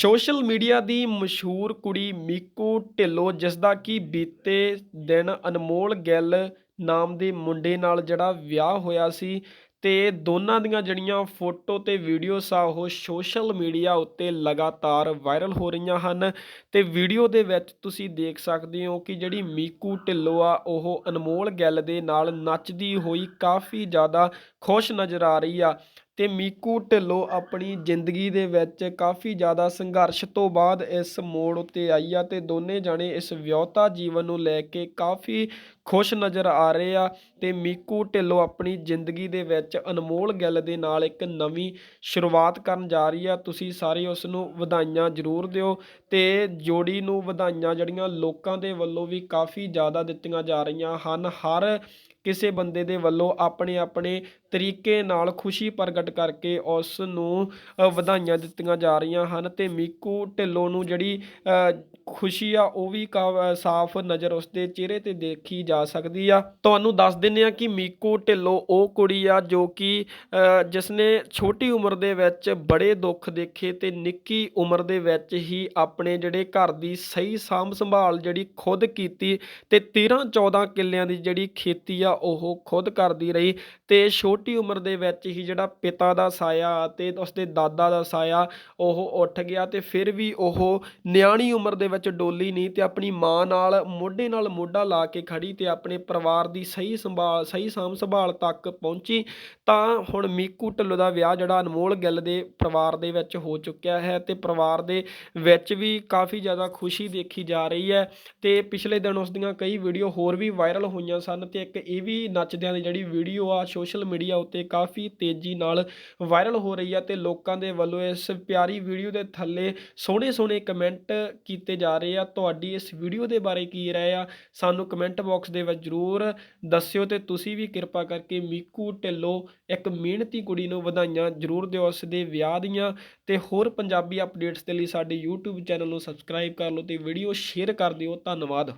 Social media ਦੀ ਮਸ਼ਹੂਰ ਕੁੜੀ ਮੀਕੂ ਢਿੱਲੋਂ ਜਿਸ ਦਾ ਕਿ ਬੀਤੇ ਦਿਨ ਅਨਮੋਲ ਗਿੱਲ ਨਾਮ ਦੇ ਮੁੰਡੇ ਨਾਲ ਜਿਹੜਾ ਵਿਆਹ ਹੋਇਆ ਸੀ ਤੇ ਦੋਨਾਂ ਦੀਆਂ ਜਿਹੜੀਆਂ ਫੋਟੋ ਤੇ ਵੀਡੀਓਸ ਆ, ਉਹ ਸੋਸ਼ਲ ਮੀਡੀਆ ਉੱਤੇ ਲਗਾਤਾਰ ਵਾਇਰਲ ਹੋ ਰਹੀਆਂ ਹਨ। ਤੇ ਵੀਡੀਓ ਦੇ ਵਿੱਚ ਤੁਸੀਂ ਦੇਖ ਸਕਦੇ ਹੋ ਕਿ ਜਿਹੜੀ ਮੀਕੂ ਢਿੱਲੋਂ ਆ, ਉਹ ਅਨਮੋਲ ਗਿੱਲ ਦੇ ਨਾਲ ਨੱਚਦੀ ਹੋਈ ਕਾਫੀ ਜ਼ਿਆਦਾ ਖੁਸ਼ ਨਜ਼ਰ ਆ ਰਹੀ ਆ। ਅਤੇ ਮੀਕੂ ਢਿੱਲੋਂ ਆਪਣੀ ਜ਼ਿੰਦਗੀ ਦੇ ਵਿੱਚ ਕਾਫੀ ਜ਼ਿਆਦਾ ਸੰਘਰਸ਼ ਤੋਂ ਬਾਅਦ ਇਸ ਮੋੜ ਉੱਤੇ ਆਈ ਆ ਅਤੇ ਦੋਨੇ ਜਣੇ ਇਸ ਵਿਆਹੁਤਾ ਜੀਵਨ ਨੂੰ ਲੈ ਕੇ ਕਾਫੀ ਖੁਸ਼ ਨਜ਼ਰ ਆ ਰਹੇ ਆ ਅਤੇ ਮੀਕੂ ਢਿੱਲੋਂ ਆਪਣੀ ਜ਼ਿੰਦਗੀ ਦੇ ਵਿੱਚ ਅਨਮੋਲ ਗਿੱਲ ਦੇ ਨਾਲ ਇੱਕ ਨਵੀਂ ਸ਼ੁਰੂਆਤ ਕਰਨ ਜਾ ਰਹੀ ਆ। ਤੁਸੀਂ ਸਾਰੇ ਉਸ ਨੂੰ ਵਧਾਈਆਂ ਜ਼ਰੂਰ ਦਿਓ ਅਤੇ ਜੋੜੀ ਨੂੰ ਵਧਾਈਆਂ ਜਿਹੜੀਆਂ ਲੋਕਾਂ ਦੇ ਵੱਲੋਂ ਵੀ ਕਾਫੀ ਜ਼ਿਆਦਾ ਦਿੱਤੀਆਂ ਜਾ ਰਹੀਆਂ ਹਨ। ਹਰ ਕਿਸੇ ਬੰਦੇ ਦੇ ਵੱਲੋਂ ਆਪਣੇ ਆਪਣੇ ਤਰੀਕੇ ਨਾਲ ਖੁਸ਼ੀ ਪ੍ਰਗਟ ਕਰਕੇ ਉਸ ਨੂੰ ਵਧਾਈਆਂ ਦਿੱਤੀਆਂ ਜਾ ਰਹੀਆਂ ਹਨ ਤੇ ਮੀਕੂ ਢਿੱਲੋਂ ਨੂੰ ਜਿਹੜੀ ਖੁਸ਼ੀ ਆ ਉਹ ਵੀ ਕਾ- ਸਾਫ਼ ਨਜ਼ਰ ਉਸਦੇ ਚਿਹਰੇ ਤੇ ਦੇਖੀ ਜਾ ਸਕਦੀ ਆ। ਤੁਹਾਨੂੰ ਦੱਸ ਦਿੰਨੇ ਆ ਕਿ ਮੀਕੂ ਢਿੱਲੋਂ ਉਹ ਕੁੜੀ ਆ ਜੋ ਕਿ ਜਿਸ ਨੇ ਛੋਟੀ ਉਮਰ ਦੇ ਵਿੱਚ ਬੜੇ ਦੁੱਖ ਦੇਖੇ ਤੇ ਨਿੱਕੀ ਉਮਰ ਦੇ ਵਿੱਚ ਹੀ ਆਪਣੇ ਜਿਹੜੇ ਘਰ ਦੀ ਸਹੀ ਸਾਂਭ ਸੰਭਾਲ ਜਿਹੜੀ ਖੁਦ ਕੀਤੀ ਤੇ 13 14 ਕਿੱਲਿਆਂ ਦੀ ਜਿਹੜੀ ਖੇਤੀ ਆ ਉਹ ਖੁਦ ਕਰਦੀ ਰਹੀ ਤੇ ਛੋਟੀ ਉਮਰ ਦੇ ਵਿੱਚ ਹੀ ਜਿਹੜਾ ਪਿਤਾ ਦਾ ਸਾਇਆ ਤੇ ਉਸਦੇ ਦਾਦਾ ਦਾ ਸਾਇਆ, ਉਹ ਉੱਠ ਗਿਆ ਤੇ ਫਿਰ ਵੀ ਉਹ ਨਿਆਣੀ ਉਮਰ ਦੇ ਵਿੱਚ ਡੋਲੀ ਨਹੀਂ ਤੇ ਆਪਣੀ ਮਾਂ ਨਾਲ ਮੋਢੇ ਨਾਲ ਮੋਢਾ ਲਾ ਕੇ ਖੜੀ ਤੇ ਆਪਣੇ ਪਰਿਵਾਰ ਦੀ ਸਹੀ ਸੰਭਾਲ, ਸਹੀ ਸਾਂਭ ਸੰਭਾਲ ਤੱਕ ਪਹੁੰਚੀ, ਤਾਂ ਹੁਣ ਮੀਕੂ ਢਿੱਲੋਂ ਦਾ ਵਿਆਹ ਜਿਹੜਾ ਅਨਮੋਲ ਗਿੱਲ ਦੇ ਪਰਿਵਾਰ ਦੇ ਵਿੱਚ ਹੋ ਚੁੱਕਿਆ ਹੈ ਤੇ ਪਰਿਵਾਰ ਦੇ ਵਿੱਚ ਵੀ ਕਾਫੀ ਜ਼ਿਆਦਾ ਖੁਸ਼ੀ ਦੇਖੀ ਜਾ ਰਹੀ ਹੈ ਤੇ ਪਿਛਲੇ ਦਿਨ ਉਸ ਦੀਆਂ ਕਈ ਵੀਡੀਓ ਹੋਰ ਵੀ ਵਾਇਰਲ ਹੋਈਆਂ ਸਨ ਤੇ ਇੱਕ ਇਹ ਵੀ ਨੱਚਦਿਆਂ ਦੀ ਜਿਹੜੀ ਵੀਡੀਓ ਆ, ਸੋਸ਼ਲ ਮੀਡੀਆ ਉੱਤੇ ਕਾਫੀ ਤੇਜ਼ੀ ਨਾਲ ਵਾਇਰਲ ਹੋ ਰਹੀ ਆ ਤੇ ਲੋਕਾਂ ਦੇ ਵੱਲੋਂ ਇਸ ਪਿਆਰੀ ਵੀਡੀਓ ਦੇ ਥੱਲੇ ਸੋਹਣੇ ਸੋਹਣੇ ਕਮੈਂਟ ਕੀਤੇ ਜਾ ਰਹੇ ਆ। ਤੁਹਾਡੀ ਇਸ ਵੀਡੀਓ ਦੇ ਬਾਰੇ ਕੀ ਰਾਏ ਆ, ਸਾਨੂੰ ਕਮੈਂਟ ਬਾਕਸ ਦੇ ਵਿੱਚ ਜਰੂਰ ਦੱਸਿਓ ਤੇ ਤੁਸੀਂ ਵੀ ਕਿਰਪਾ ਕਰਕੇ ਮੀਕੂ ਢਿੱਲੋਂ ਇੱਕ ਮਿਹਨਤੀ ਕੁੜੀ ਨੂੰ ਵਧਾਈਆਂ ਜਰੂਰ ਦਿਓ ਉਸ ਦੇ ਵਿਆਹ ਦੀਆਂ। ਤੇ ਹੋਰ ਪੰਜਾਬੀ ਅਪਡੇਟਸ ਦੇ ਲਈ ਸਾਡੇ YouTube ਚੈਨਲ ਨੂੰ ਸਬਸਕ੍ਰਾਈਬ ਕਰ ਲਓ ਤੇ ਵੀਡੀਓ ਸ਼ੇਅਰ ਕਰ ਦਿਓ। ਧੰਨਵਾਦ।